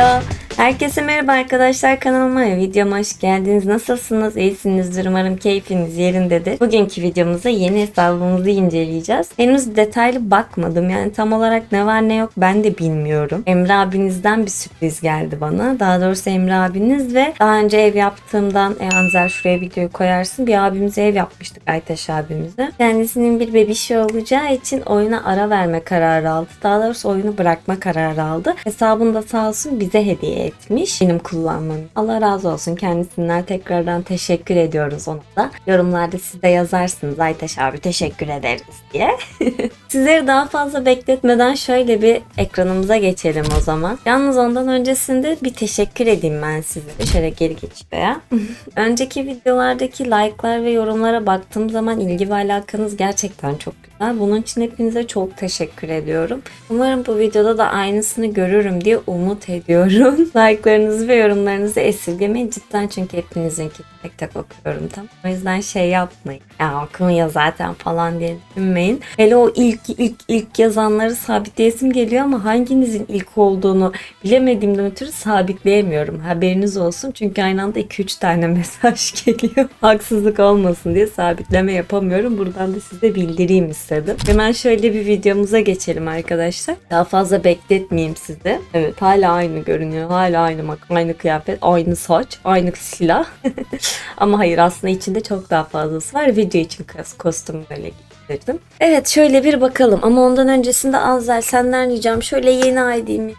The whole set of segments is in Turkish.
감사합니다. Herkese merhaba arkadaşlar kanalıma videoma hoş geldiniz. Nasılsınız? İyisinizdir. Umarım keyfiniz yerindedir. Bugünkü videomuzda yeni hesabımızı inceleyeceğiz. Henüz detaylı bakmadım. Yani tam olarak ne var ne yok ben de bilmiyorum. Emre abinizden bir sürpriz geldi bana. Daha doğrusu Emre abiniz ve daha önce ev yaptığımdan e, Anzel şuraya videoyu koyarsın. Bir abimize ev yapmıştık Aytaş abimize. Kendisinin bir bebişi olacağı için oyuna ara verme kararı aldı. Daha doğrusu oyunu bırakma kararı aldı. Hesabını da sağ olsun bize hediye etmiş. Benim kullanmam. Allah razı olsun kendisinden tekrardan teşekkür ediyoruz ona da. Yorumlarda siz de yazarsınız Aytaş abi teşekkür ederiz diye. Sizleri daha fazla bekletmeden şöyle bir ekranımıza geçelim o zaman. Yalnız ondan öncesinde bir teşekkür edeyim ben size. Şöyle geri geç ya. Önceki videolardaki like'lar ve yorumlara baktığım zaman ilgi ve alakanız gerçekten çok. Bunun için hepinize çok teşekkür ediyorum. Umarım bu videoda da aynısını görürüm diye umut ediyorum. Like'larınızı ve yorumlarınızı esirgemeyin cidden çünkü hepinizinki tek tek okuyorum tam. O yüzden şey yapmayın. Ya okumuyor zaten falan diye düşünmeyin. Hele o ilk ilk ilk yazanları sabitleyesim geliyor ama hanginizin ilk olduğunu bilemediğimden ötürü sabitleyemiyorum. Haberiniz olsun çünkü aynı anda 2-3 tane mesaj geliyor. Haksızlık olmasın diye sabitleme yapamıyorum. Buradan da size bildireyim istedim. Hemen şöyle bir videomuza geçelim arkadaşlar. Daha fazla bekletmeyeyim sizi. Evet hala aynı görünüyor. Hala aynı mak aynı kıyafet, aynı saç, aynı silah. Ama hayır aslında içinde çok daha fazlası var. Video için kos- kostüm böyle getirdim. Evet şöyle bir bakalım ama ondan öncesinde Anzel senden ricam şöyle yeni ID'mi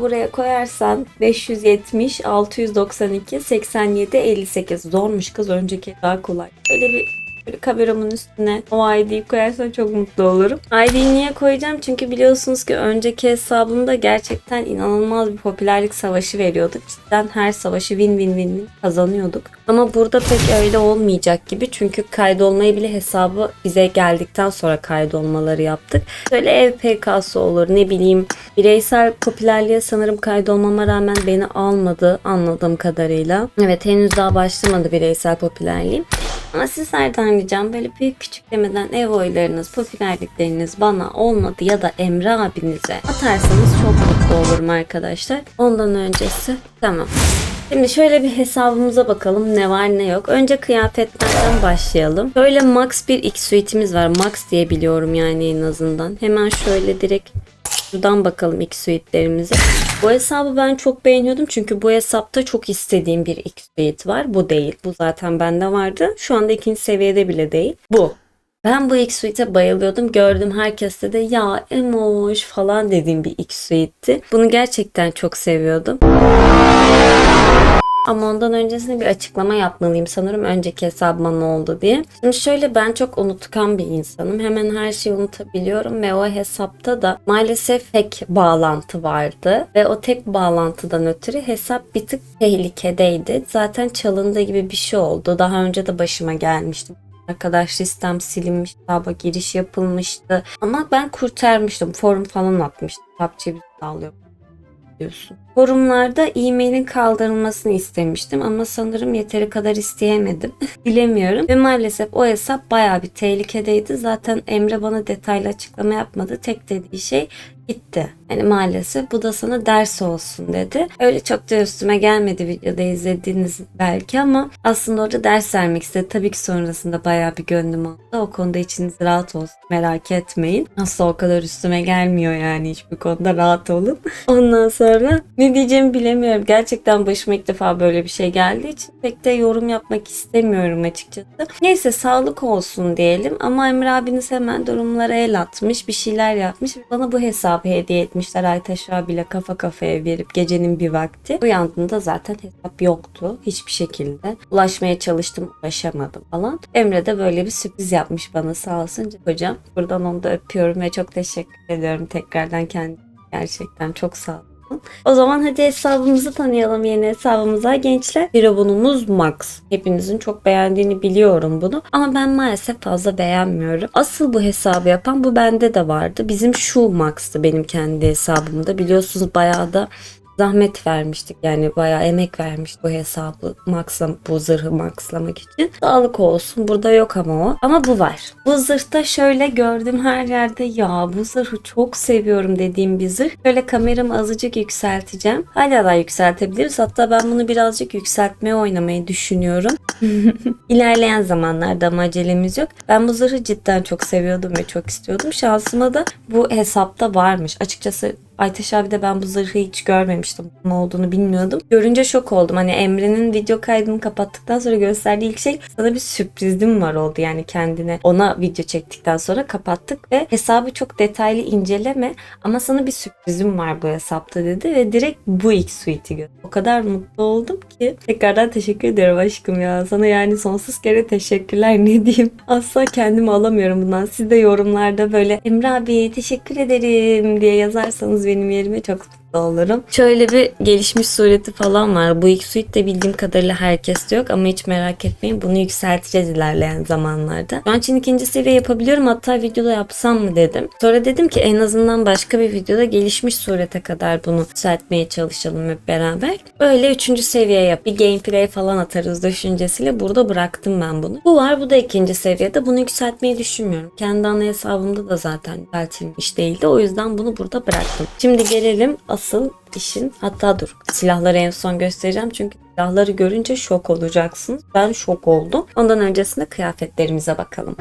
buraya koyarsan 570, 692, 87, 58 zormuş kız önceki daha kolay. Böyle bir Böyle kameramın üstüne o ID'yi koyarsan çok mutlu olurum. ID'yi niye koyacağım? Çünkü biliyorsunuz ki önceki hesabımda gerçekten inanılmaz bir popülerlik savaşı veriyorduk. Cidden her savaşı win win win kazanıyorduk. Ama burada pek öyle olmayacak gibi. Çünkü kaydolmayı bile hesabı bize geldikten sonra kaydolmaları yaptık. Şöyle ev PK'sı olur ne bileyim. Bireysel popülerliğe sanırım kaydolmama rağmen beni almadı anladığım kadarıyla. Evet henüz daha başlamadı bireysel popülerliğim. Ama sizlerden ricam böyle büyük küçük demeden ev oylarınız, popülerlikleriniz bana olmadı ya da Emre abinize atarsanız çok mutlu olurum arkadaşlar. Ondan öncesi tamam. Şimdi şöyle bir hesabımıza bakalım ne var ne yok. Önce kıyafetlerden başlayalım. Şöyle Max bir X suite'imiz var. Max diye biliyorum yani en azından. Hemen şöyle direkt Şuradan bakalım X suite'lerimize. Bu hesabı ben çok beğeniyordum çünkü bu hesapta çok istediğim bir X suite var. Bu değil. Bu zaten bende vardı. Şu anda ikinci seviyede bile değil. Bu. Ben bu X Suite'e bayılıyordum. Gördüm herkeste de ya emoş falan dediğim bir X Suite'ti. Bunu gerçekten çok seviyordum. Ama ondan öncesinde bir açıklama yapmalıyım sanırım önceki hesabıma ne oldu diye. Şimdi şöyle ben çok unutkan bir insanım. Hemen her şeyi unutabiliyorum ve o hesapta da maalesef tek bağlantı vardı. Ve o tek bağlantıdan ötürü hesap bir tık tehlikedeydi. Zaten çalındığı gibi bir şey oldu. Daha önce de başıma gelmişti. Arkadaş listem silinmiş, hesaba giriş yapılmıştı. Ama ben kurtarmıştım. Forum falan atmıştım. PUBG bizi sağlıyor diyorsun. Forumlarda e-mailin kaldırılmasını istemiştim ama sanırım yeteri kadar isteyemedim. Bilemiyorum. Ve maalesef o hesap baya bir tehlikedeydi. Zaten Emre bana detaylı açıklama yapmadı. Tek dediği şey gitti. Yani maalesef bu da sana ders olsun dedi. Öyle çok da üstüme gelmedi videoda izlediğiniz belki ama aslında orada ders vermek istedi. Tabii ki sonrasında bayağı bir gönlüm aldı. O konuda içiniz rahat olsun. Merak etmeyin. Asla o kadar üstüme gelmiyor yani hiçbir konuda rahat olun. Ondan sonra ne diyeceğimi bilemiyorum. Gerçekten başıma ilk defa böyle bir şey geldiği için pek de yorum yapmak istemiyorum açıkçası. Neyse sağlık olsun diyelim ama Emre abiniz hemen durumlara el atmış. Bir şeyler yapmış. Bana bu hesabı hediye etmişler Aytaş abiyle kafa kafaya verip gecenin bir vakti. Uyandığımda zaten hesap yoktu hiçbir şekilde. Ulaşmaya çalıştım ulaşamadım falan. Emre de böyle bir sürpriz yapmış bana sağ olsun hocam. Buradan onu da öpüyorum ve çok teşekkür ediyorum tekrardan kendi gerçekten çok sağ olun. O zaman hadi hesabımızı tanıyalım yeni hesabımıza gençler. Bir abonumuz Max. Hepinizin çok beğendiğini biliyorum bunu. Ama ben maalesef fazla beğenmiyorum. Asıl bu hesabı yapan bu bende de vardı. Bizim şu Max'tı benim kendi hesabımda. Biliyorsunuz bayağı da zahmet vermiştik. Yani bayağı emek vermiştik bu hesabı maxlam bu zırhı maxlamak için. Sağlık olsun. Burada yok ama o. Ama bu var. Bu zırhta şöyle gördüm her yerde ya bu zırhı çok seviyorum dediğim bir zırh. Böyle kameramı azıcık yükselteceğim. Hala da yükseltebiliriz. Hatta ben bunu birazcık yükseltmeye oynamayı düşünüyorum. İlerleyen zamanlarda ama acelemiz yok. Ben bu zırhı cidden çok seviyordum ve çok istiyordum. Şansıma da bu hesapta varmış. Açıkçası Aytaş abi de ben bu zırhı hiç görmemiştim. Ne olduğunu bilmiyordum. Görünce şok oldum. Hani Emre'nin video kaydını kapattıktan sonra gösterdiği ilk şey sana bir sürprizim var oldu. Yani kendine ona video çektikten sonra kapattık ve hesabı çok detaylı inceleme ama sana bir sürprizim var bu hesapta dedi ve direkt bu ilk suite'i gördüm. O kadar mutlu oldum ki tekrardan teşekkür ediyorum aşkım ya. Sana yani sonsuz kere teşekkürler ne diyeyim. Asla kendimi alamıyorum bundan. Siz de yorumlarda böyle Emre abi teşekkür ederim diye yazarsanız benim yerime çok olurum. Şöyle bir gelişmiş sureti falan var. Bu ilk suite de bildiğim kadarıyla herkeste yok ama hiç merak etmeyin. Bunu yükselteceğiz ilerleyen zamanlarda. Şu an için ikinci seviye yapabiliyorum. Hatta videoda yapsam mı dedim. Sonra dedim ki en azından başka bir videoda gelişmiş surete kadar bunu yükseltmeye çalışalım hep beraber. Öyle üçüncü seviye yap. Bir gameplay falan atarız düşüncesiyle burada bıraktım ben bunu. Bu var. Bu da ikinci seviyede. Bunu yükseltmeyi düşünmüyorum. Kendi ana hesabımda da zaten yükseltilmiş değildi. O yüzden bunu burada bıraktım. Şimdi gelelim asıl işin. Hatta dur silahları en son göstereceğim çünkü silahları görünce şok olacaksınız. Ben şok oldum. Ondan öncesinde kıyafetlerimize bakalım.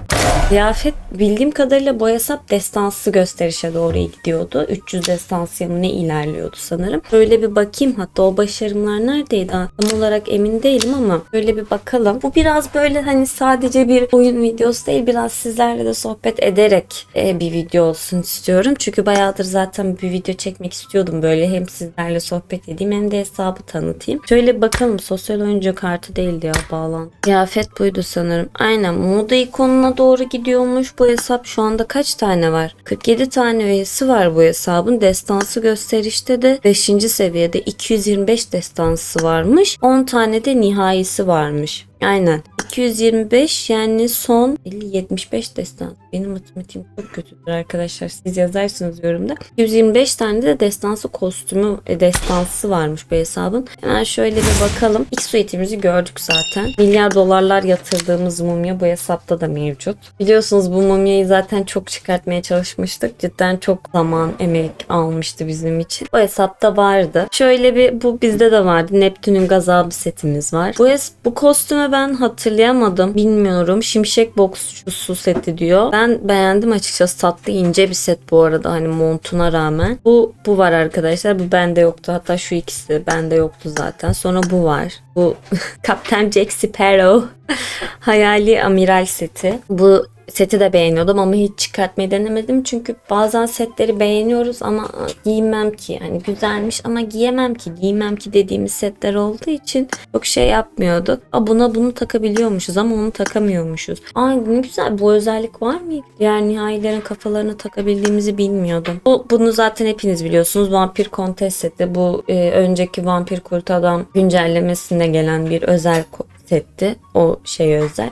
Kıyafet bildiğim kadarıyla bu hesap destansı gösterişe doğru gidiyordu. 300 destansiye mı ne ilerliyordu sanırım. Böyle bir bakayım hatta o başarımlar neredeydi? Tam olarak emin değilim ama böyle bir bakalım. Bu biraz böyle hani sadece bir oyun videosu değil biraz sizlerle de sohbet ederek e, bir video olsun istiyorum. Çünkü bayağıdır zaten bir video çekmek istiyordum böyle hem sizlerle sohbet edeyim hem de hesabı tanıtayım. Şöyle bakalım sosyal oyuncu kartı değildi ya bağlan. Kıyafet buydu sanırım. Aynen moda ikonuna doğru gidiyormuş bu hesap. Şu anda kaç tane var? 47 tane üyesi var bu hesabın. Destansı gösterişte de 5. seviyede 225 destansı varmış. 10 tane de nihayesi varmış. Aynen. 225 yani son 50 75 destan. Benim matematiğim çok kötüdür arkadaşlar. Siz yazarsınız yorumda. 225 tane de destansı kostümü e, destansı varmış bu hesabın. Hemen şöyle bir bakalım. İlk suite'imizi gördük zaten. Milyar dolarlar yatırdığımız mumya bu hesapta da mevcut. Biliyorsunuz bu mumyayı zaten çok çıkartmaya çalışmıştık. Cidden çok zaman, emek almıştı bizim için. Bu hesapta vardı. Şöyle bir bu bizde de vardı. Neptün'ün gazabı setimiz var. Bu, bu kostüme ben hatırlayamadım. Bilmiyorum. Şimşek boksçusu seti diyor. Ben beğendim açıkçası. Tatlı ince bir set bu arada. Hani montuna rağmen. Bu bu var arkadaşlar. Bu bende yoktu. Hatta şu ikisi bende yoktu zaten. Sonra bu var. Bu Kaptan Jack Sparrow. Hayali amiral seti. Bu seti de beğeniyordum ama hiç çıkartmayı denemedim. Çünkü bazen setleri beğeniyoruz ama giymem ki. Hani güzelmiş ama giyemem ki. Giymem ki dediğimiz setler olduğu için çok şey yapmıyorduk. Aa, buna bunu takabiliyormuşuz ama onu takamıyormuşuz. Aa ne güzel bu özellik var mı? Diğer nihayilerin kafalarını takabildiğimizi bilmiyordum. Bu, bunu zaten hepiniz biliyorsunuz. Vampir Contest seti. Bu e, önceki Vampir Kurt Adam güncellemesinde gelen bir özel setti. O şey özel.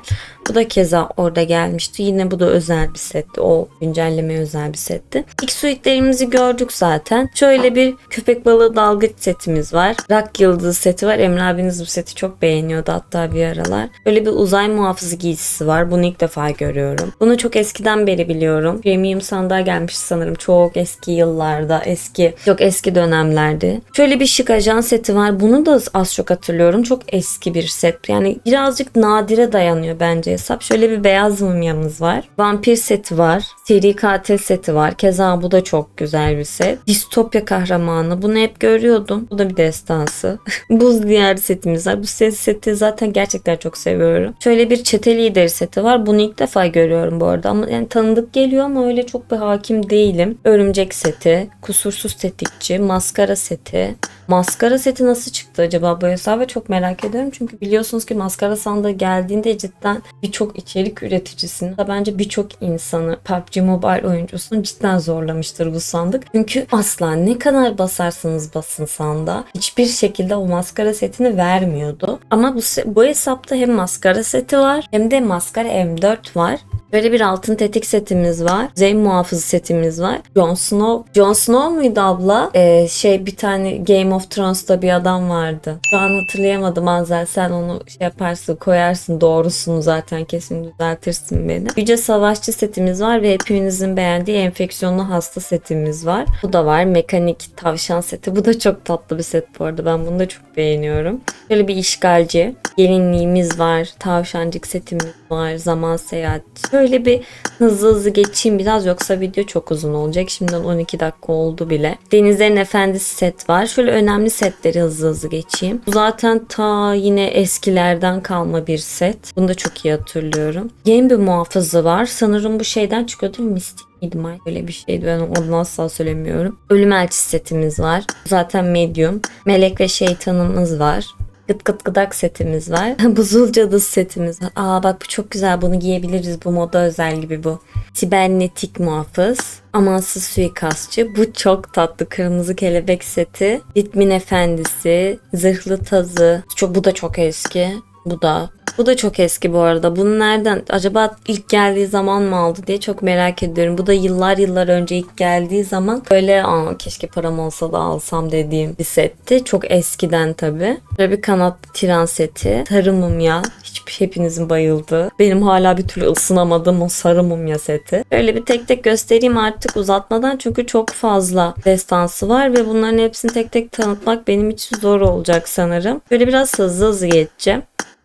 Bu da keza orada gelmişti. Yine bu da özel bir setti. O güncelleme özel bir setti. İlk suitlerimizi gördük zaten. Şöyle bir köpek balığı dalgıç setimiz var. Rak yıldızı seti var. Emre abiniz bu seti çok beğeniyordu hatta bir aralar. Böyle bir uzay muhafızı giysisi var. Bunu ilk defa görüyorum. Bunu çok eskiden beri biliyorum. Premium sandığa gelmiş sanırım. Çok eski yıllarda. Eski, çok eski dönemlerde. Şöyle bir şık ajan seti var. Bunu da az çok hatırlıyorum. Çok eski bir set. Yani birazcık nadire dayanıyor bence hesap. Şöyle bir beyaz mumyamız var. Vampir seti var. Seri katil seti var. Keza bu da çok güzel bir set. Distopya kahramanı. Bunu hep görüyordum. Bu da bir destansı. Buz diyar setimiz var. Bu set seti zaten gerçekten çok seviyorum. Şöyle bir çete lideri seti var. Bunu ilk defa görüyorum bu arada. Ama yani tanıdık geliyor ama öyle çok bir hakim değilim. Örümcek seti. Kusursuz tetikçi. Maskara seti. Maskara seti nasıl çıktı acaba bu hesaba çok merak ediyorum. Çünkü biliyorsunuz ki maskara sandığı geldiğinde cidden birçok içerik üreticisini da bence birçok insanı PUBG Mobile oyuncusunu cidden zorlamıştır bu sandık. Çünkü asla ne kadar basarsanız basın sandığa hiçbir şekilde o maskara setini vermiyordu. Ama bu, bu hesapta hem maskara seti var hem de maskara M4 var. Böyle bir altın tetik setimiz var. Zeyn muhafızı setimiz var. Jon Snow. Jon Snow muydu abla? Ee, şey bir tane Game of Thrones'ta bir adam vardı. Şu an hatırlayamadım Azel. Sen onu şey yaparsın koyarsın. Doğrusunu zaten kesin düzeltirsin beni. Yüce Savaşçı setimiz var ve hepinizin beğendiği enfeksiyonlu hasta setimiz var. Bu da var. Mekanik tavşan seti. Bu da çok tatlı bir set bu arada. Ben bunu da çok beğeniyorum. Şöyle bir işgalci. Gelinliğimiz var. Tavşancık setimiz var. Zaman seyahati. Şöyle bir hızlı hızlı geçeyim biraz yoksa video çok uzun olacak. Şimdiden 12 dakika oldu bile. Denizlerin Efendisi set var. Şöyle önemli setleri hızlı hızlı geçeyim. Bu zaten ta yine eskilerden kalma bir set. Bunu da çok iyi hatırlıyorum. Yeni bir muhafızı var. Sanırım bu şeyden çıkıyordu. Mistik miydi? Öyle bir şeydi. Ben onu asla söylemiyorum. Ölüm elçisi setimiz var. Zaten medium. Melek ve şeytanımız var. Gıt gıt gıdak setimiz var. Buzul cadısı setimiz var. Aa bak bu çok güzel. Bunu giyebiliriz. Bu moda özel gibi bu. Sibernetik muhafız. Amansız suikastçı. Bu çok tatlı. Kırmızı kelebek seti. Ritmin efendisi. Zırhlı tazı. Çok, bu da çok eski. Bu da. Bu da çok eski bu arada. Bunu nereden acaba ilk geldiği zaman mı aldı diye çok merak ediyorum. Bu da yıllar yıllar önce ilk geldiği zaman böyle Aa, keşke param olsa da alsam dediğim bir setti. Çok eskiden tabi. Böyle bir kanatlı tiran seti. Sarı mumya. Hiç, hepinizin bayıldığı. Benim hala bir türlü ısınamadığım o sarı mumya seti. Böyle bir tek tek göstereyim artık uzatmadan çünkü çok fazla destansı var ve bunların hepsini tek tek tanıtmak benim için zor olacak sanırım. Böyle biraz hızlı hızlı geçeceğim.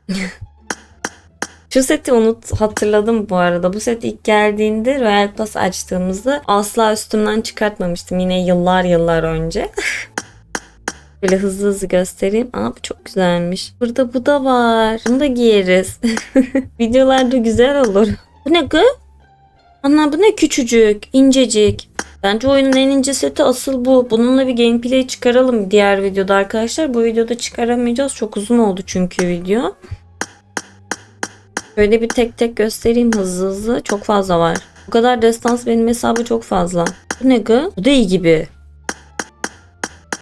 Şu seti unut hatırladım bu arada. Bu set ilk geldiğinde Royal Pass açtığımızda asla üstümden çıkartmamıştım. Yine yıllar yıllar önce. Böyle hızlı hızlı göstereyim. Aa bu çok güzelmiş. Burada bu da var. Bunu da giyeriz. Videolarda güzel olur. Bu ne gı? Ana bu ne küçücük, incecik. Bence oyunun en ince seti asıl bu. Bununla bir gameplay çıkaralım diğer videoda arkadaşlar. Bu videoda çıkaramayacağız. Çok uzun oldu çünkü video. Böyle bir tek tek göstereyim hızlı hızlı. Çok fazla var. Bu kadar destans benim hesabı çok fazla. Bu ne gı? Bu da iyi gibi.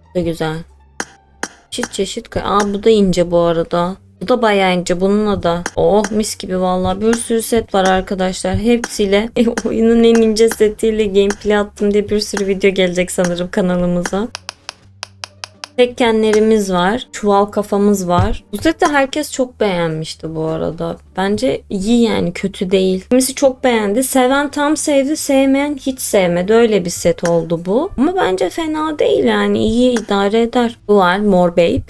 Bu da güzel. Çeşit çeşit. Aa bu da ince bu arada. Bu da bayağı ince bununla da. Oh mis gibi vallahi bir sürü set var arkadaşlar. Hepsiyle e, oyunun en ince setiyle gameplay attım diye bir sürü video gelecek sanırım kanalımıza. Tekkenlerimiz var. Çuval kafamız var. Bu seti herkes çok beğenmişti bu arada. Bence iyi yani kötü değil. Kimisi çok beğendi. Seven tam sevdi. Sevmeyen hiç sevmedi. Öyle bir set oldu bu. Ama bence fena değil yani. iyi idare eder. Bu var. Mor Babe.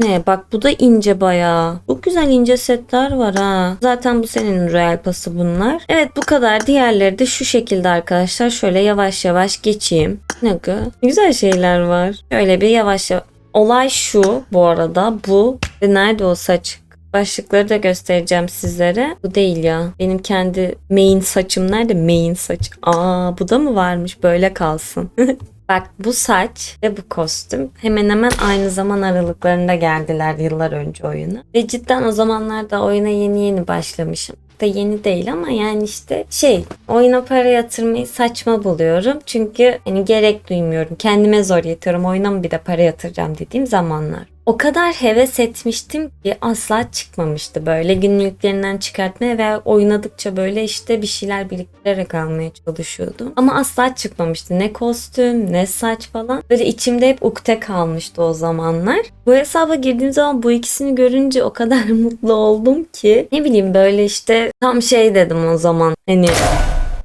Ne bak bu da ince bayağı. Çok güzel ince setler var ha. Zaten bu senin Royal Pass'ı bunlar. Evet bu kadar. Diğerleri de şu şekilde arkadaşlar. Şöyle yavaş yavaş geçeyim. Ne güzel şeyler var. Şöyle bir yavaş yavaş. Olay şu bu arada. Bu. Nerede o saç? Başlıkları da göstereceğim sizlere. Bu değil ya. Benim kendi main saçım nerede? Main saç. Aa bu da mı varmış? Böyle kalsın. Bak bu saç ve bu kostüm hemen hemen aynı zaman aralıklarında geldiler yıllar önce oyuna. Ve cidden o zamanlarda oyuna yeni yeni başlamışım da yeni değil ama yani işte şey oyuna para yatırmayı saçma buluyorum. Çünkü hani gerek duymuyorum. Kendime zor yatıyorum. Oyuna mı bir de para yatıracağım dediğim zamanlar. O kadar heves etmiştim ki asla çıkmamıştı böyle günlüklerinden çıkartmaya ve oynadıkça böyle işte bir şeyler biriktirerek almaya çalışıyordum. Ama asla çıkmamıştı. Ne kostüm ne saç falan. Böyle içimde hep ukde kalmıştı o zamanlar. Bu hesaba girdiğim zaman bu ikisini görünce o kadar mutlu oldum ki. Ne bileyim böyle işte tam şey dedim o zaman. Hani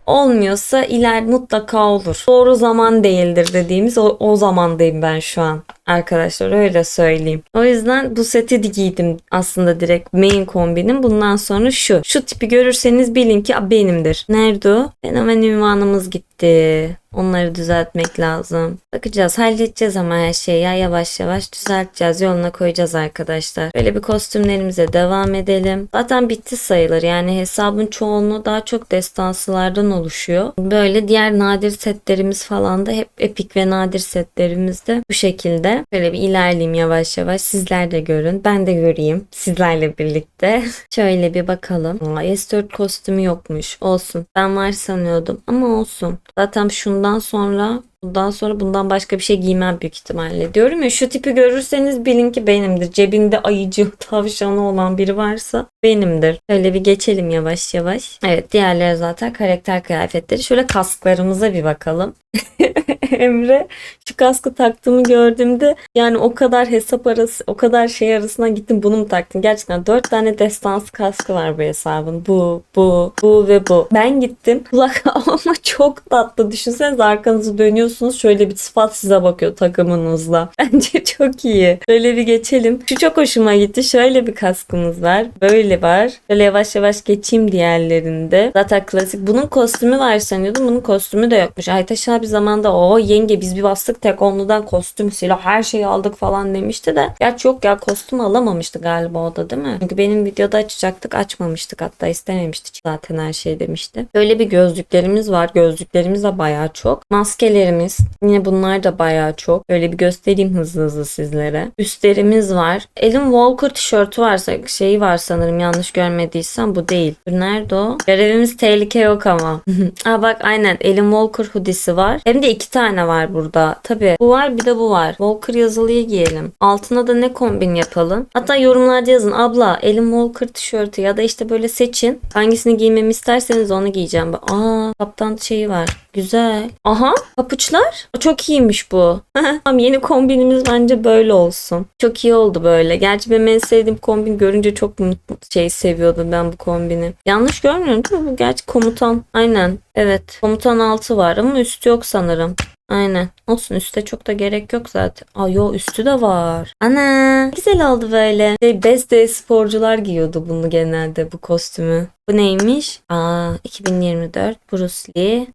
olmuyorsa iler mutlaka olur. Doğru zaman değildir dediğimiz o, o zamandayım ben şu an. Arkadaşlar öyle söyleyeyim. O yüzden bu seti de giydim aslında direkt main kombinim. Bundan sonra şu. Şu tipi görürseniz bilin ki benimdir. Nerede o? Fenomen ünvanımız gitti. Onları düzeltmek lazım. Bakacağız halledeceğiz ama her şeyi ya yavaş yavaş düzelteceğiz. Yoluna koyacağız arkadaşlar. Böyle bir kostümlerimize devam edelim. Zaten bitti sayılır. Yani hesabın çoğunluğu daha çok destansılardan oluşuyor. Böyle diğer nadir setlerimiz falan da hep epik ve nadir setlerimiz de bu şekilde. Böyle bir ilerleyeyim yavaş yavaş. Sizler de görün. Ben de göreyim. Sizlerle birlikte. Şöyle bir bakalım. Aa, S4 kostümü yokmuş. Olsun. Ben var sanıyordum ama olsun. Zaten şundan sonra Bundan sonra bundan başka bir şey giymem büyük ihtimalle. Diyorum ya şu tipi görürseniz bilin ki benimdir. Cebinde ayıcı tavşanı olan biri varsa benimdir. Şöyle bir geçelim yavaş yavaş. Evet diğerleri zaten karakter kıyafetleri. Şöyle kasklarımıza bir bakalım. Emre şu kaskı taktığımı gördüğümde yani o kadar hesap arası o kadar şey arasına gittim bunu mu taktın? Gerçekten dört tane destansı kaskı var bu hesabın. Bu, bu, bu ve bu. Ben gittim. Kulak ama çok tatlı. Düşünsenize arkanızı dönüyorsunuz. Şöyle bir sıfat size bakıyor takımınızla. Bence çok iyi. Şöyle bir geçelim. Şu çok hoşuma gitti. Şöyle bir kaskımız var. Böyle var. Şöyle yavaş yavaş geçeyim diğerlerinde. Zaten klasik. Bunun kostümü var sanıyordum. Bunun kostümü de yokmuş. Aytaş abi zamanda o yenge biz bir bastık tek onludan kostüm silah her şeyi aldık falan demişti de. Gerçi yok ya kostüm alamamıştı galiba o da değil mi? Çünkü benim videoda açacaktık açmamıştık hatta istememişti zaten her şey demişti. Böyle bir gözlüklerimiz var. Gözlüklerimiz de bayağı çok. Maskelerimiz yine bunlar da bayağı çok. Böyle bir göstereyim hızlı hızlı sizlere. Üstlerimiz var. Elim Walker tişörtü varsa şeyi var sanırım yanlış görmediysem bu değil. Nerede o? Görevimiz tehlike yok ama. Aa bak aynen Elim Walker hoodie'si var. Hem de iki tane var burada. Tabii bu var bir de bu var. Walker yazılıyı giyelim. Altına da ne kombin yapalım? Hatta yorumlarda yazın. Abla Elim Walker tişörtü ya da işte böyle seçin. Hangisini giymemi isterseniz onu giyeceğim. Bak, Aa kaptan şeyi var. Güzel. Aha papuçlar. Çok iyiymiş bu. tamam yeni kombinimiz bence böyle olsun. Çok iyi oldu böyle. Gerçi benim en sevdiğim kombin görünce çok mutlu şey seviyordum ben bu kombini. Yanlış görmüyorum değil mi? Bu gerçi komutan. Aynen. Evet. Komutan altı var ama üstü yok sanırım. Aynen. Olsun üste çok da gerek yok zaten. Aa yo üstü de var. Ana güzel oldu böyle. Şey, best day sporcular giyiyordu bunu genelde bu kostümü. Bu neymiş? Aa 2024 Bruce Lee.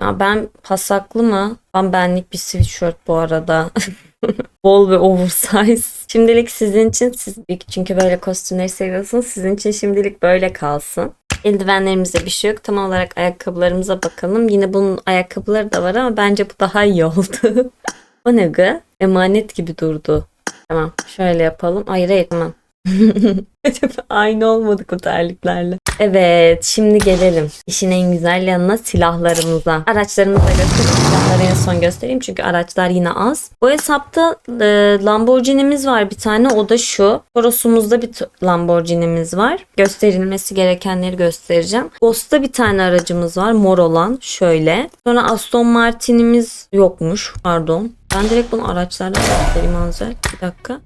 Ya ben pasaklı mı? Ben benlik bir sweatshirt bu arada. Bol ve oversize. Şimdilik sizin için siz çünkü böyle kostümleri seviyorsunuz. Sizin için şimdilik böyle kalsın. Eldivenlerimizde bir şey yok. Tam olarak ayakkabılarımıza bakalım. Yine bunun ayakkabıları da var ama bence bu daha iyi oldu. o ne gı? Emanet gibi durdu. Tamam şöyle yapalım. Hayır hayır tamam. Aynı olmadık o terliklerle. Evet şimdi gelelim. İşin en güzel yanına silahlarımıza. Araçlarımıza göstereyim. Silahları en son göstereyim çünkü araçlar yine az. Bu hesapta e, Lamborghini'miz var bir tane o da şu. Toros'umuzda bir Lamborghini'miz var. Gösterilmesi gerekenleri göstereceğim. Ghost'ta bir tane aracımız var mor olan şöyle. Sonra Aston Martin'imiz yokmuş pardon. Ben direkt bunu araçlardan göstereyim Anzel. Bir dakika.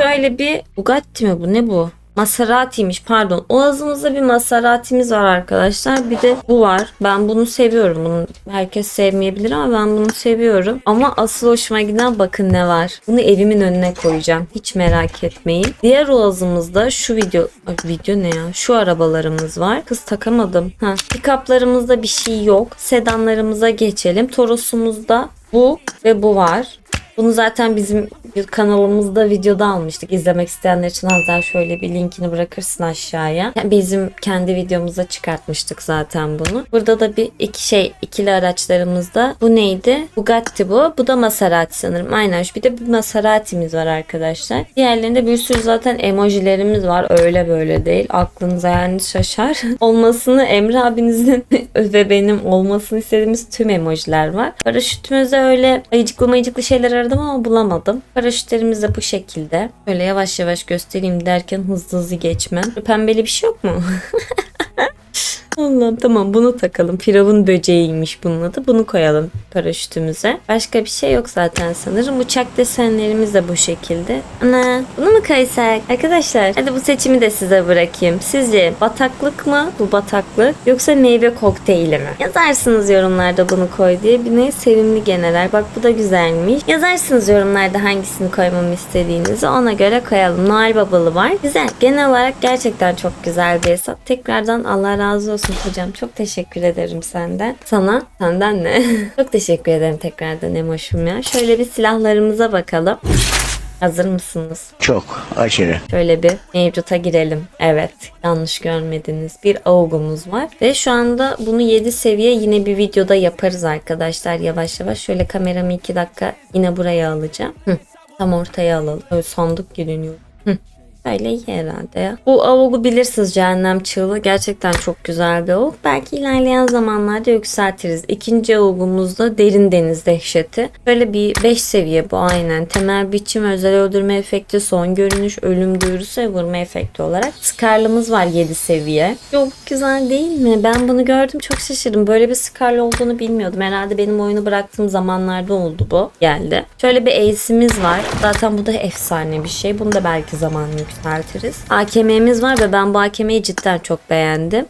Şöyle bir Bugatti mi bu ne bu? Maserati'ymiş pardon. Oğazımızda bir Maserati'miz var arkadaşlar. Bir de bu var. Ben bunu seviyorum. Bunu herkes sevmeyebilir ama ben bunu seviyorum. Ama asıl hoşuma giden bakın ne var. Bunu evimin önüne koyacağım. Hiç merak etmeyin. Diğer oğazımızda şu video Ay, video ne ya? Şu arabalarımız var. Kız takamadım. Ha. Pickup'larımızda bir şey yok. Sedanlarımıza geçelim. Toros'umuzda bu ve bu var. Bunu zaten bizim kanalımızda videoda almıştık. İzlemek isteyenler için Hazal şöyle bir linkini bırakırsın aşağıya. Bizim kendi videomuzda çıkartmıştık zaten bunu. Burada da bir iki şey ikili araçlarımızda. Bu neydi? Bugatti bu. Bu da Maserati sanırım. Aynen. Bir de bir Maserati'miz var arkadaşlar. Diğerlerinde bir sürü zaten emojilerimiz var. Öyle böyle değil. Aklınıza yani şaşar. Olmasını Emre abinizin ve benim olmasını istediğimiz tüm emojiler var. Paraşütümüzde öyle ayıcıklı mayıcıklı şeyler aradım ama bulamadım. Paraşütlerimiz de bu şekilde. Böyle yavaş yavaş göstereyim derken hızlı hızlı geçmem. Pembeli bir şey yok mu? Allah'ım tamam bunu takalım. Firavun böceğiymiş bunun adı. Bunu koyalım paraşütümüze. Başka bir şey yok zaten sanırım. Uçak desenlerimiz de bu şekilde. Ana bunu mu koysak? Arkadaşlar hadi bu seçimi de size bırakayım. Sizce bataklık mı bu bataklık yoksa meyve kokteyli mi? Yazarsınız yorumlarda bunu koy diye. Bir ne sevimli general. Bak bu da güzelmiş. Yazarsınız yorumlarda hangisini koymamı istediğinizi. Ona göre koyalım. Noel babalı var. Güzel. Genel olarak gerçekten çok güzel bir hesap. Tekrardan Allah razı olsun hocam. Çok teşekkür ederim senden. Sana senden ne? çok teşekkür ederim tekrardan Emoş'um ya. Şöyle bir silahlarımıza bakalım. Hazır mısınız? Çok aşırı. Şöyle bir mevcuta girelim. Evet yanlış görmediniz. Bir augumuz var. Ve şu anda bunu 7 seviye yine bir videoda yaparız arkadaşlar yavaş yavaş. Şöyle kameramı 2 dakika yine buraya alacağım. Hı. Tam ortaya alalım. Böyle sandık görünüyor. Hı. Öyle iyi herhalde. Bu avugu bilirsiniz cehennem çığlığı. Gerçekten çok güzel bir avuk. Belki ilerleyen zamanlarda yükseltiriz. İkinci avugumuzda derin deniz dehşeti. Böyle bir 5 seviye bu aynen. Temel biçim, özel öldürme efekti, son görünüş, ölüm duyurusu ve vurma efekti olarak. Skarlımız var 7 seviye. Çok güzel değil mi? Ben bunu gördüm çok şaşırdım. Böyle bir Skarlı olduğunu bilmiyordum. Herhalde benim oyunu bıraktığım zamanlarda oldu bu. Geldi. Şöyle bir ace'imiz var. Zaten bu da efsane bir şey. Bunu da belki zamanla yükseltiriz. AKM'miz var ve ben bu AKM'yi cidden çok beğendim.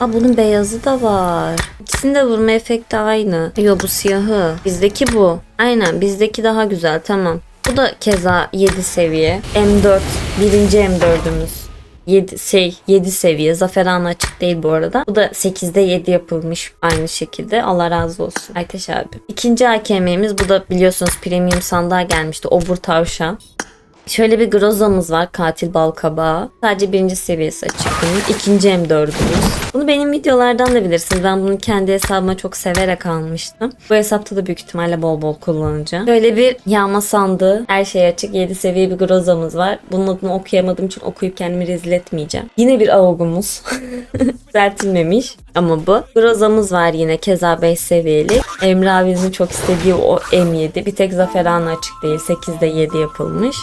Aa bunun beyazı da var. İkisinin de vurma efekti aynı. Yo bu siyahı. Bizdeki bu. Aynen bizdeki daha güzel tamam. Bu da keza 7 seviye. M4. Birinci M4'ümüz. 7 şey 7 seviye. Zaferan açık değil bu arada. Bu da 8'de 7 yapılmış aynı şekilde. Allah razı olsun. Ayteş abi. İkinci AKM'miz bu da biliyorsunuz premium sandığa gelmişti. Obur tavşan. Şöyle bir grozamız var. Katil bal kabağı. Sadece birinci seviyesi açık bunun. İkinci M4'ümüz. Bunu benim videolardan da bilirsiniz. Ben bunu kendi hesabıma çok severek almıştım. Bu hesapta da büyük ihtimalle bol bol kullanacağım. Böyle bir yağma sandığı. Her şey açık. 7 seviye bir grozamız var. Bunun adını okuyamadığım için okuyup kendimi rezil etmeyeceğim. Yine bir avogumuz. Düzeltilmemiş ama bu. Grozamız var yine keza 5 seviyeli. Emre abimizin çok istediği o M7. Bir tek Zaferan açık değil. 8'de 7 yapılmış.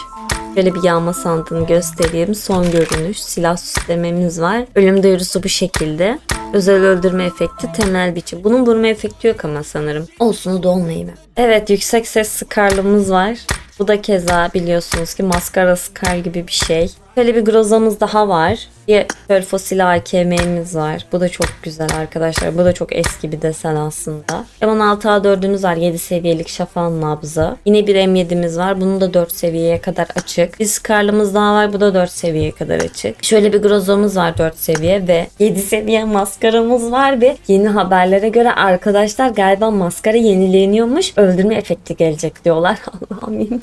Şöyle bir yağma sandığını göstereyim. Son görünüş. Silah süslememiz var. Ölüm duyurusu bu şekilde. Özel öldürme efekti temel biçim. Bunun vurma efekti yok ama sanırım. Olsun o da olmayayım. Evet yüksek ses skarlımız var. Bu da keza biliyorsunuz ki maskara skar gibi bir şey. Şöyle bir grozamız daha var. Bir fosil AKM'miz var. Bu da çok güzel arkadaşlar. Bu da çok eski bir desen aslında. M16A4'ümüz var. 7 seviyelik şafan nabzı. Yine bir M7'miz var. Bunun da 4 seviyeye kadar açık. Bir Scar'lımız daha var. Bu da 4 seviyeye kadar açık. Şöyle bir grozamız var 4 seviye ve 7 seviye maskaramız var ve yeni haberlere göre arkadaşlar galiba maskara yenileniyormuş. Öldürme efekti gelecek diyorlar. Allah'ım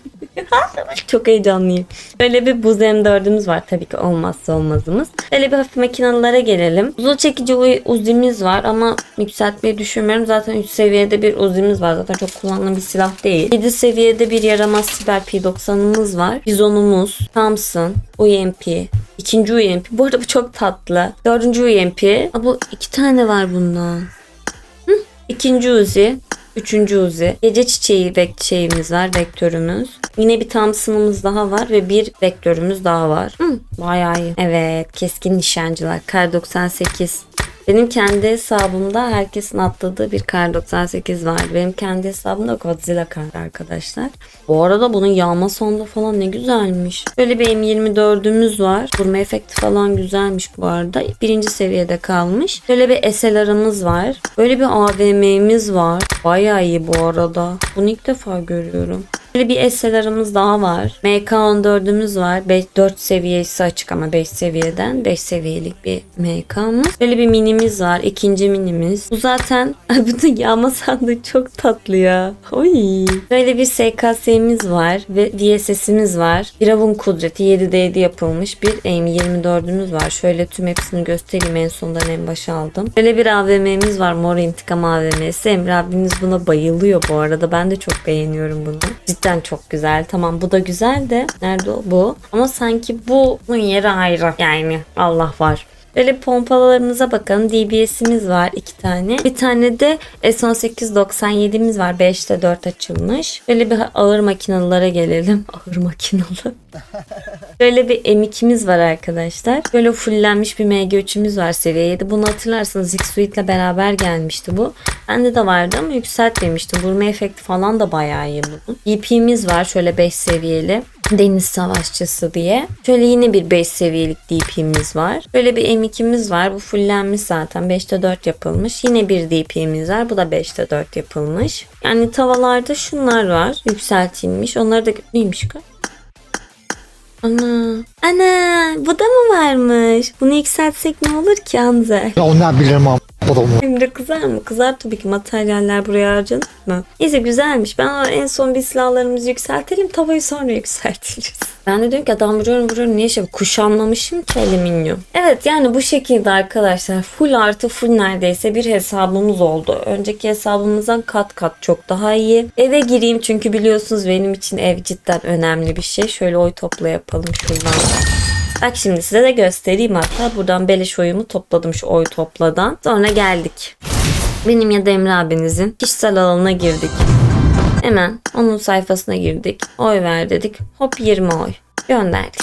çok heyecanlıyım. Böyle bir buz M4'ümüz var. Tabii ki olmazsa olmazımız. Böyle bir hafif makinalara gelelim. Uzun çekici uzimiz var ama yükseltmeyi düşünmüyorum. Zaten 3 seviyede bir uzimiz var. Zaten çok kullanılan bir silah değil. 7 seviyede bir yaramaz siber P90'ımız var. Bizonumuz, Thompson, UMP, İkinci UMP. Bu arada bu çok tatlı. Dördüncü UMP. Aa, bu iki tane var bundan. Hı, İkinci Uzi. Üçüncü Uzi. Gece çiçeği şeyimiz var. Vektörümüz. Yine bir Thompson'ımız daha var ve bir vektörümüz daha var. Hı, bayağı iyi. Evet. Keskin nişancılar. Kar 98. Benim kendi hesabımda herkesin atladığı bir kar 98 var. Benim kendi hesabımda Godzilla kar arkadaşlar. Bu arada bunun yağma sonda falan ne güzelmiş. Böyle bir M24'ümüz var. Vurma efekti falan güzelmiş bu arada. Birinci seviyede kalmış. Böyle bir SLR'ımız var. Böyle bir AVM'miz var. Bayağı iyi bu arada. Bunu ilk defa görüyorum. Böyle bir SLR'ımız daha var. MK14'ümüz var. 5, 4 seviyesi açık ama 5 seviyeden 5 seviyelik bir MK'mız. Böyle bir minimiz var. ikinci minimiz. Bu zaten bütün yağma sandığı çok tatlı ya. Oy. Böyle bir SKS'miz var ve DSS'imiz var. Firavun kudreti 7'de 7 yapılmış bir M24'ümüz var. Şöyle tüm hepsini göstereyim en sondan en başa aldım. Böyle bir AVM'miz var. Mor intikam AVM'si. Emre abimiz buna bayılıyor bu arada. Ben de çok beğeniyorum bunu. Cidden çok güzel. Tamam bu da güzel de. Nerede o? Bu. Ama sanki bunun yeri ayrı. Yani Allah var. Böyle pompalarımıza bakalım. DBS'imiz var iki tane. Bir tane de S1897'miz var. 5'te 4 açılmış. Böyle bir ağır makinalılara gelelim. Ağır makinalı. Böyle bir M2'miz var arkadaşlar. Böyle fullenmiş bir MG3'ümüz var seviye 7. Bunu hatırlarsanız X Suite'le beraber gelmişti bu. Bende de vardı ama yükseltmemiştim. Vurma efekti falan da bayağı iyi bunun. DP'miz var şöyle 5 seviyeli. Deniz Savaşçısı diye. Şöyle yine bir 5 seviyelik DP'miz var. Böyle bir M2'miz var. Bu fullenmiş zaten. 5'te 4 yapılmış. Yine bir DP'miz var. Bu da 5'te 4 yapılmış. Yani tavallarda şunlar var. Yükseltilmiş. Onları da neymiş ki? Ana. Ana. Bu da mı varmış? Bunu yükseltsek ne olur ki Anze? Ya o ne bilirim am adamı. Emre kızar mı? Kızar tabii ki materyaller buraya harcanır mı? Neyse güzelmiş. Ben en son bir silahlarımızı yükseltelim. Tavayı sonra yükseltiriz. Ben de diyorum ki adam vuruyorum vuruyorum niye şey kuşanmamışım ki alüminyum. Evet yani bu şekilde arkadaşlar full artı full neredeyse bir hesabımız oldu. Önceki hesabımızdan kat kat çok daha iyi. Eve gireyim çünkü biliyorsunuz benim için ev cidden önemli bir şey. Şöyle oy topla yapalım şuradan. Bak şimdi size de göstereyim hatta. Buradan beleş oyumu topladım şu oy topladan. Sonra geldik. Benim ya da Emre abinizin kişisel alanına girdik. Hemen onun sayfasına girdik. Oy ver dedik. Hop 20 oy. Gönderdik.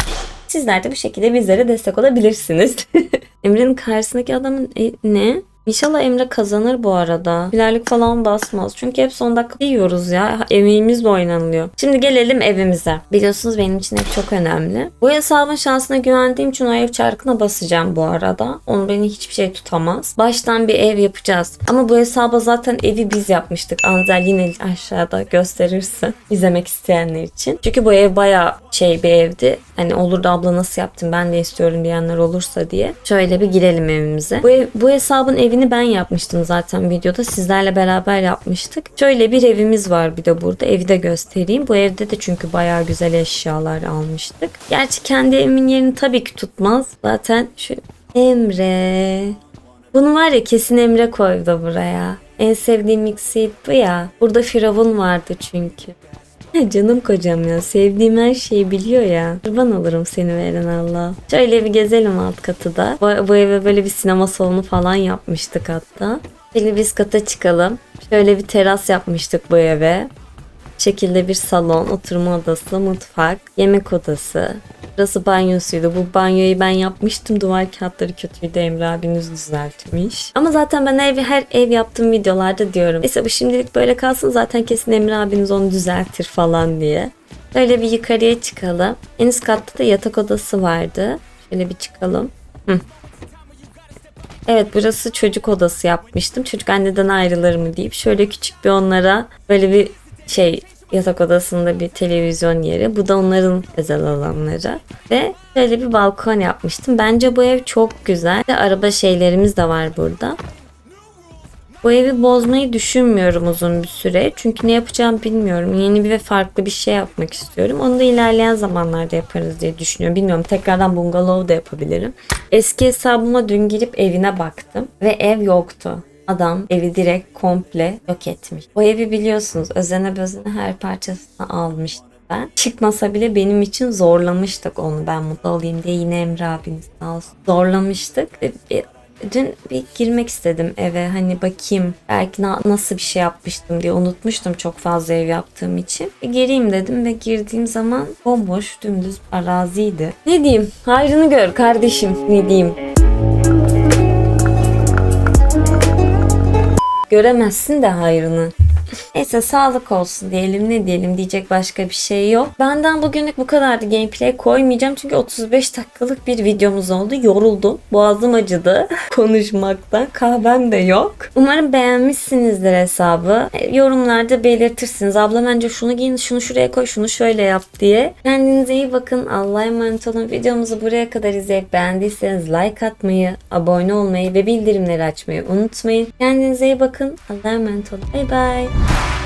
Sizler de bu şekilde bizlere destek olabilirsiniz. Emre'nin karşısındaki adamın e, ne? İnşallah Emre kazanır bu arada. Bilerlik falan basmaz. Çünkü hep son dakika yiyoruz ya. Emeğimizle oynanılıyor. Şimdi gelelim evimize. Biliyorsunuz benim için ev çok önemli. Bu hesabın şansına güvendiğim için o ev çarkına basacağım bu arada. Onu beni hiçbir şey tutamaz. Baştan bir ev yapacağız. Ama bu hesaba zaten evi biz yapmıştık. Anzel yine aşağıda gösterirse izlemek isteyenler için. Çünkü bu ev baya şey bir evdi. Hani olur da abla nasıl yaptın ben de istiyorum diyenler olursa diye. Şöyle bir girelim evimize. Bu, ev, bu hesabın evini ben yapmıştım zaten videoda. Sizlerle beraber yapmıştık. Şöyle bir evimiz var bir de burada. Evi de göstereyim. Bu evde de çünkü bayağı güzel eşyalar almıştık. Gerçi kendi evimin yerini tabii ki tutmaz. Zaten şu Emre. Bunu var ya kesin Emre koydu buraya. En sevdiğim mixit bu ya. Burada firavun vardı çünkü. Canım kocam ya. Sevdiğim her şeyi biliyor ya. Kurban olurum seni veren Allah. Şöyle bir gezelim alt katı da. Bu, bu eve böyle bir sinema salonu falan yapmıştık hatta. Şöyle biz kata çıkalım. Şöyle bir teras yapmıştık bu eve. Bu şekilde bir salon, oturma odası, mutfak, yemek odası. Burası banyosuydu. Bu banyoyu ben yapmıştım. Duvar kağıtları kötüydü. Emre abiniz düzeltmiş. Ama zaten ben ev, her ev yaptığım videolarda diyorum. Neyse bu şimdilik böyle kalsın. Zaten kesin Emre abiniz onu düzeltir falan diye. Böyle bir yukarıya çıkalım. En üst katta da yatak odası vardı. Şöyle bir çıkalım. Hı. Evet burası çocuk odası yapmıştım. Çocuk anneden ayrılır mı deyip şöyle küçük bir onlara böyle bir şey yatak odasında bir televizyon yeri. Bu da onların özel alanları. Ve şöyle bir balkon yapmıştım. Bence bu ev çok güzel. Ve araba şeylerimiz de var burada. Bu evi bozmayı düşünmüyorum uzun bir süre. Çünkü ne yapacağımı bilmiyorum. Yeni bir ve farklı bir şey yapmak istiyorum. Onu da ilerleyen zamanlarda yaparız diye düşünüyorum. Bilmiyorum tekrardan bungalov da yapabilirim. Eski hesabıma dün girip evine baktım. Ve ev yoktu. Adam evi direkt komple yok etmiş. O evi biliyorsunuz özene bezene her parçasını almıştım ben. Çıkmasa bile benim için zorlamıştık onu ben mutlu olayım diye yine Emre abimiz sağ olsun. Zorlamıştık. E, e, Dün bir girmek istedim eve hani bakayım belki na- nasıl bir şey yapmıştım diye unutmuştum çok fazla ev yaptığım için. Bir gireyim dedim ve girdiğim zaman bomboş dümdüz araziydi. Ne diyeyim hayrını gör kardeşim ne diyeyim. Göremezsin de hayrını. Neyse sağlık olsun diyelim ne diyelim diyecek başka bir şey yok. Benden bugünlük bu kadardı gameplay koymayacağım çünkü 35 dakikalık bir videomuz oldu. Yoruldum. Boğazım acıdı konuşmaktan. Kahvem de yok. Umarım beğenmişsinizdir hesabı. E, Yorumlarda belirtirsiniz. Abla bence şunu giyin, şunu şuraya koy, şunu şöyle yap diye. Kendinize iyi bakın. Allah'a emanet olun. Videomuzu buraya kadar izleyip beğendiyseniz like atmayı, abone olmayı ve bildirimleri açmayı unutmayın. Kendinize iyi bakın. Allah'a emanet olun. Bay bay. Bye.